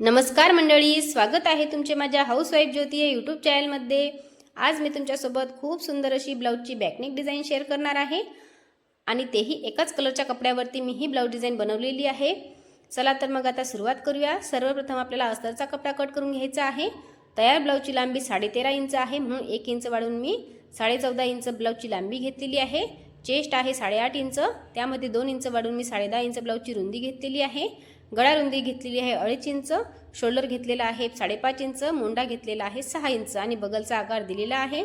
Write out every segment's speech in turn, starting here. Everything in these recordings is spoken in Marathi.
नमस्कार मंडळी स्वागत आहे तुमचे माझ्या हाऊसवाईफ ज्योती या यूट्यूब चॅनलमध्ये आज मी तुमच्यासोबत खूप सुंदर अशी ब्लाऊजची बॅकनेक डिझाईन शेअर करणार आहे. आणि तेही एकाच कलरच्या कपड्यावरती मी ही ब्लाऊज डिझाईन बनवलेली आहे. चला तर मग आता सुरुवात करूया. सर्वप्रथम आपल्याला अस्तरचा कपडा कट करून घ्यायचा आहे. तयार ब्लाऊजची लांबी साडेतेरा इंच आहे म्हणून एक इंच वाढून मी साडे चौदा इंच ब्लाऊजची लांबी घेतलेली आहे. चेस्ट आहे साडेआठ इंच त्यामध्ये दोन इंच वाढवून मी साडेदहा इंच ब्लाऊजची रुंदी घेतलेली आहे. गळ्या रुंदी घेतलेली आहे अडीच इंच शोल्डर घेतलेला आहे साडेपाच इंच मोंडा घेतलेला आहे सहा इंच आणि बगलचा आकार दिलेला आहे.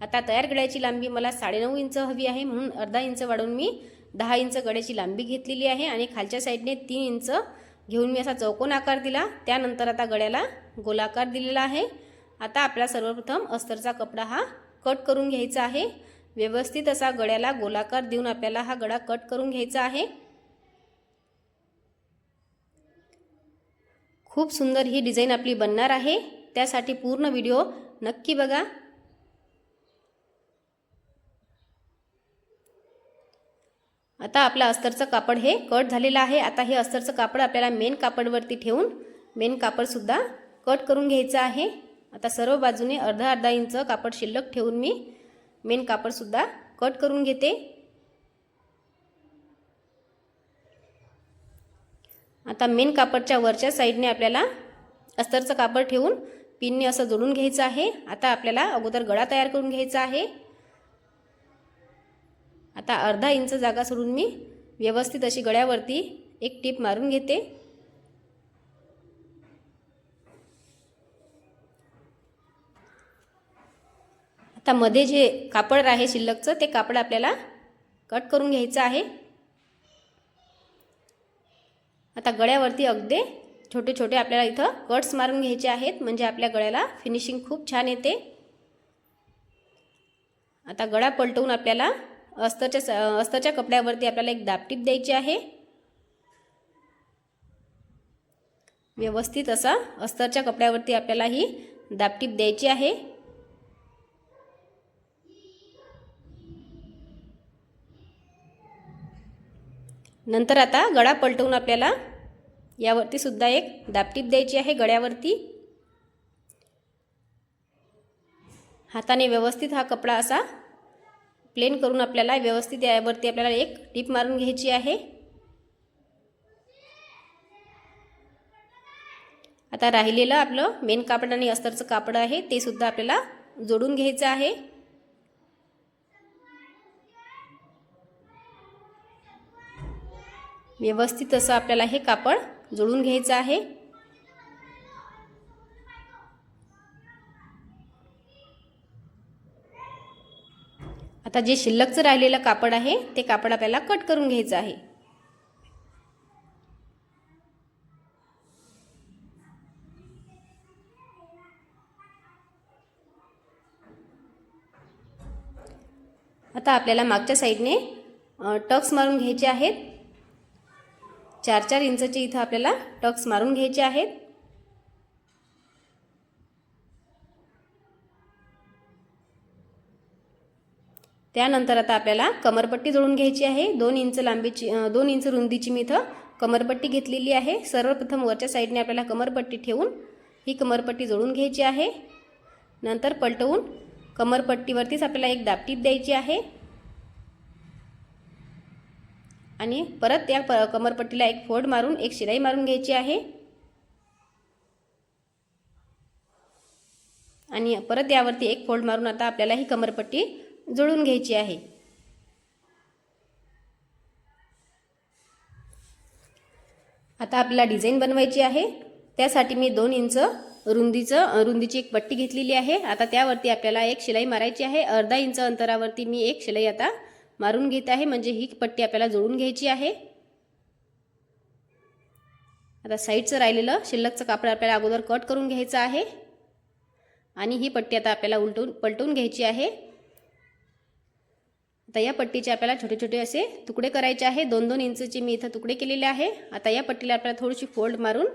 आता तयार गळ्याची लांबी मला साडेनऊ इंच हवी आहे म्हणून अर्धा इंच वाढवून मी दहा इंच गळ्याची लांबी घेतलेली आहे आणि खालच्या साईडने तीन इंच घेऊन मी असा चौकोन आकार दिला. त्यानंतर आता गळ्याला गोलाकार दिलेला आहे. आता आपला सर्वप्रथम अस्तरचा कपडा हा कट करून घ्यायचा आहे. व्यवस्थित असा गळ्याला गोलाकार देऊन आपल्याला हा गळा कट करून घ्यायचा आहे. खूप सुंदर ही डिझाईन आपली बनणार आहे. त्यासाठी पूर्ण व्हिडिओ नक्की बघा. आता आपलं अस्तरचं कापड हे कट झालेलं आहे. आता हे अस्तरचं कापड आपल्याला मेन कापडवरती ठेवून मेन कापडसुद्धा कट करून घ्यायचं आहे. आता सर्व बाजूने अर्धा अर्धा इंच कापड शिल्लक ठेवून मी मेन कापडसुद्धा कट करून घेते. आता मेन कापडच्या वरच्या साईडने आपल्याला अस्तरचं कापड ठेवून पिनने असं जोडून घ्यायचं आहे. आता आपल्याला अगोदर गळा तयार करून घ्यायचा आहे. आता अर्धा इंच जागा सोडून मी व्यवस्थित अशी गळ्यावरती एक टीप मारून घेते. आता मध्ये जे कापड आहे शिल्लकचं ते कापड आपल्याला कट करून घ्यायचं आहे. आता गळ्यावरती अगदी छोटे छोटे आपल्याला इथं कट्स मारून घ्यायचे आहेत. म्हणजे आपल्या गळ्याला फिनिशिंग खूप छान येते. आता गळा पलटवून आपल्याला अस्तरच्या अस्तरच्या कपड्यावरती आपल्याला एक दापटीप द्यायची आहे. व्यवस्थित असा अस्तरच्या कपड्यावरती आपल्याला ही दापटीप द्यायची आहे. नंतर आता गळा पलटवून आपल्याला यावरती सुद्धा एक दापटीप द्यायची आहे गळ्यावरती. हाताने व्यवस्थित हा कपडा असा प्लेन करून आपल्याला व्यवस्थित यावरती आपल्याला एक टीप मारून घ्यायची आहे. आता राहिलेलं आपलं मेन कापड आणि अस्तरचं कापड आहे ते सुद्धा आपल्याला जोडून घ्यायचं आहे. व्यवस्थित असं आपल्याला हे कापड जोडून घ्यायचं आहे. आता जे शिल्लकचं राहिलेलं कापड आहे ते कापड आपल्याला कट करून घ्यायचं आहे. आता आपल्याला मागच्या साईडने टक्स मारून घ्यायचे आहेत. चार चार इंचचे इथं आपल्याला टक्स मारून घ्यायचे आहेत. त्यानंतर आता आपल्याला कमरपट्टी जोडून घ्यायची आहे. दोन इंच लांबीची दोन इंच रुंदीची मी इथं कमरपट्टी घेतलेली आहे. सर्वप्रथम वरच्या साईडने आपल्याला कमरपट्टी ठेवून ही कमरपट्टी जोडून घ्यायची आहे. नंतर पलटवून कमरपट्टीवरतीच आपल्याला एक दापटीप द्यायची आहे. आणि परत त्या प कमरपट्टीला एक फोड मारून एक शिलाई मारून घ्यायची आहे. आणि परत यावरती एक फोल्ड मारून आता आपल्याला ही कमरपट्टी जुळून घ्यायची आहे. आता आपल्याला डिझाईन बनवायची आहे. त्यासाठी मी दोन इंच रुंदीचं रुंदीची एक पट्टी घेतलेली आहे. आता त्यावरती आपल्याला एक शिलाई मारायची आहे. अर्धा इंच अंतरावरती मी एक शिलाई आता मारून घेत आहे म्हणजे ही पट्टी आपल्याला जोडून घ्यायची आहे. आता साईडचं राहिलेलं शिल्लकचं कापड आपल्याला अगोदर कट करून घ्यायचं आहे. आणि ही पट्टी आता आपल्याला उलटून पलटून घ्यायची आहे. आता या पट्टीचे आपल्याला छोटे छोटे असे तुकडे करायचे आहे. दोन दोन इंचचे मी इथं तुकडे केलेले आहे. आता या पट्टीला आपल्याला थोडीशी फोल्ड मारून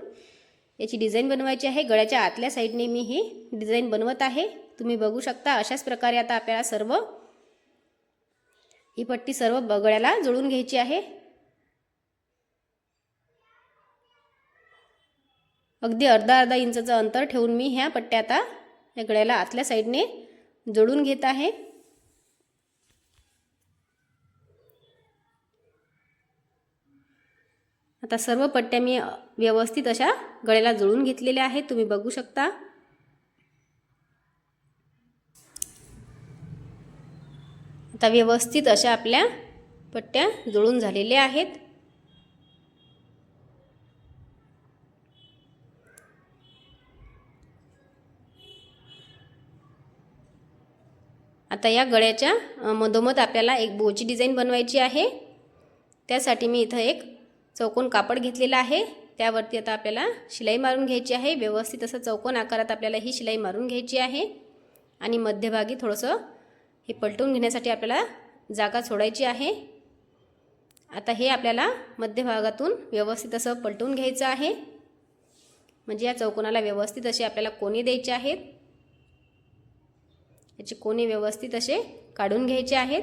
याची डिझाईन बनवायची आहे. गळ्याच्या आतल्या साईडने मी ही डिझाईन बनवत आहे. तुम्ही बघू शकता अशाच प्रकारे आता आपल्याला सर्व ही पट्टी सर्व बगड्याला जोडून घ्यायची आहे. अगदी अर्धा अर्धा इंचाचं अंतर ठेवून मी ह्या पट्ट्या आता या गळ्याला आतल्या साईडने जोडून घेत आहे. आता सर्व पट्ट्या मी व्यवस्थित अशा गळ्याला जुळून घेतलेल्या आहेत. तुम्ही बघू शकता. आता व्यवस्थित अशा आपल्या पट्ट्या जुळून झालेल्या आहेत. आता या गळ्याच्या मधोमध आपल्याला एक बोची डिझाईन बनवायची आहे. त्यासाठी मी इथं एक चौकोन कापड घेतलेला आहे. त्यावरती आता आपल्याला शिलाई मारून घ्यायची आहे. व्यवस्थित असं चौकोन आकारात आपल्याला ही शिलाई मारून घ्यायची आहे. आणि मध्यभागी थोडंसं हे पलटवून घेण्यासाठी आपल्याला जागा सोडायची आहे. आता हे आपल्याला मध्यभागातून व्यवस्थित असं पलटवून घ्यायचं आहे. म्हणजे या चौकोनाला व्यवस्थित असे आपल्याला कोणी द्यायचे आहेत. याचे कोणी व्यवस्थित असे काढून घ्यायचे आहेत.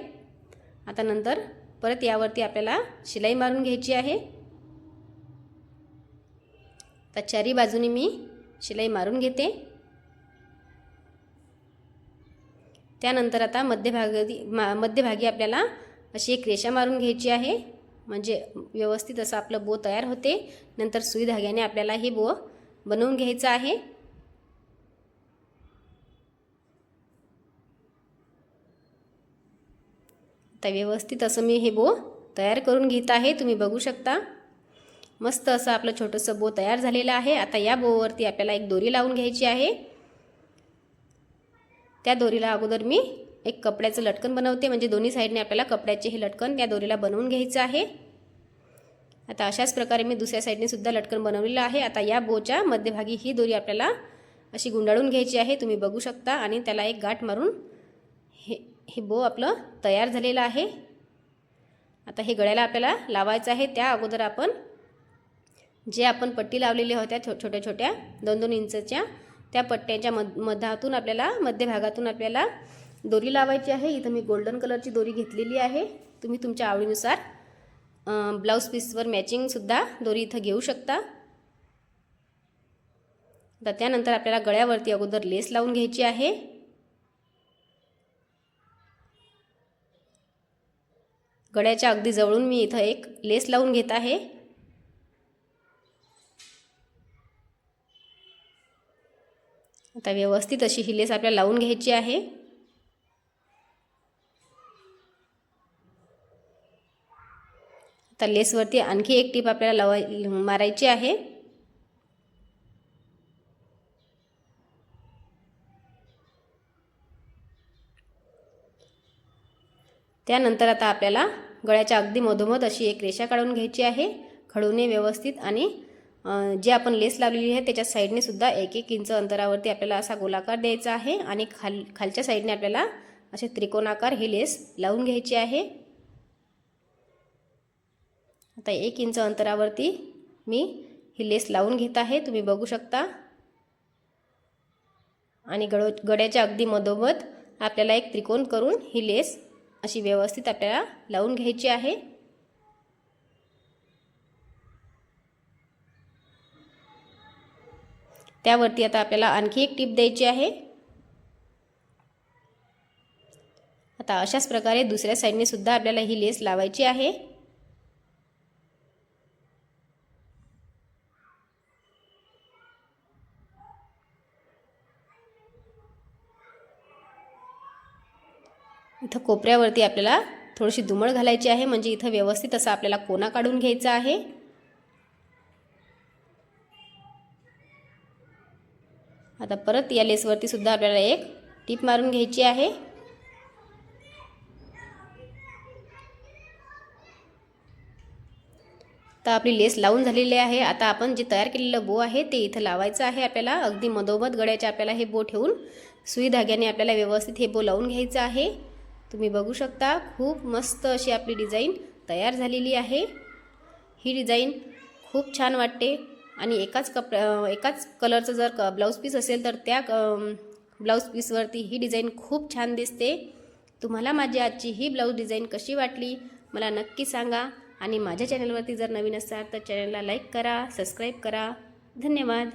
आता नंतर परत यावरती आपल्याला शिलाई मारून घ्यायची आहे. तर चारी बाजूनी मी शिलाई मारून घेते. त्यानंतर आता मध्यभागी मा मध्यभागी आपल्याला अशी एक रेषा मारून घ्यायची आहे. म्हणजे व्यवस्थित असं आपलं बो तयार होते. नंतर सुई धाग्याने आपल्याला हे बो बनवून घ्यायचं आहे. आता व्यवस्थित असं मी हे बो तयार करून घेत आहे. तुम्ही बघू शकता. मस्त असं आपलं छोटंसं बो तयार झालेलं आहे. आता या बोवरती आपल्याला एक दोरी लावून घ्यायची आहे. त्या दोरीला अगोदर मी एक कपड्याचं लटकन बनवते. म्हणजे दोन्ही साईडने आपल्याला कपड्याचे हे लटकन त्या दोरीला बनवून घ्यायचं आहे. आता अशाच प्रकारे मी दुसऱ्या साईडने सुद्धा लटकन बनवलेलं आहे. आता या बोच्या मध्यभागी ही दोरी आपल्याला अशी गुंडाळून घ्यायची आहे. तुम्ही बघू शकता. आणि त्याला एक गाठ मारून हे हे बो आपलं तयार झालेलं आहे. आता हे गळ्याला आपल्याला लावायचं आहे. त्या अगोदर आपण जे आपण पट्टी लावलेल्या होत्या छो छोट्या छोट्या दोन दोन इंचच्या त्या पट्ट्यांच्या मध मधातून आपल्याला मध्यभागातून आपल्याला दोरी लावायची आहे. इथं मी गोल्डन कलरची दोरी घेतलेली आहे. तुम्ही तुमच्या आवडीनुसार ब्लाऊज पीसवर मॅचिंगसुद्धा दोरी इथं घेऊ शकता. तर त्यानंतर आपल्याला गळ्यावरती अगोदर लेस लावून घ्यायची आहे. गळ्याच्या अगदी जवळून मी इथं एक लेस लावून घेत आहे. आता व्यवस्थित अशी ही लेस आपल्याला लावून घ्यायची आहे. आता लेसवरती आणखी एक टीप आपल्याला लावाय मारायची आहे. त्यानंतर आता आपल्याला गळ्याच्या अगदी मधोमध अशी एक रेषा काढून घ्यायची आहे. खडूने व्यवस्थित आणि जे आपण लेस लावलेली आहे त्याच्या साईडने सुद्धा एक एक इंच अंतरावरती आपल्याला असा गोलाकार द्यायचा आहे आणि खाल खालच्या साईडने आपल्याला असे त्रिकोणाकार ही लेस लावून घ्यायची आहे. आता एक इंच अंतरावरती मी ही लेस लावून घेत आहे तुम्ही बघू शकता. आणि गड गड्याच्या अगदी मधोमध आपल्याला एक त्रिकोण करून ही लेस अशी व्यवस्थित आपल्याला लावून घ्यायची आहे. त्यावरती आता आपल्याला आणखी एक टिप द्यायची आहे. आता अशाच प्रकारे दुसऱ्या साईडने सुद्धा आपल्याला ही लेस लावायची आहे. इथं कोपऱ्यावरती आपल्याला थोडीशी दुमळ घालायची आहे म्हणजे इथं व्यवस्थित असा आपल्याला कोना काढून घ्यायचा आहे. आता परत या लेसवरती सुद्धा आपल्याला एक टीप मारून घ्यायची आहे. तर आपली लेस लावून झालेली आहे. आता आपण जे तयार केलेलं बो आहे ते इथं लावायचं आहे आपल्याला. अगदी मधोमध गळ्याच्या आपल्याला हे बो ठेवून सुई धाग्याने आपल्याला व्यवस्थित हे बो लावून घ्यायचं आहे. तुम्ही बघू शकता खूप मस्त अशी आपली डिझाईन तयार झालेली आहे. ही डिझाईन खूप छान वाटते. आणि एकाच कप एकाच कलरचं जर क ब्लाऊज पीस असेल तर त्या ब्लाऊज पीसवरती ही डिझाईन खूप छान दिसते. तुम्हाला माझी आजची ही ब्लाऊज डिझाईन कशी वाटली मला नक्की सांगा. आणि माझ्या चॅनलवरती जर नवीन असाल तर चॅनलला लाईक करा सबस्क्राईब करा. धन्यवाद.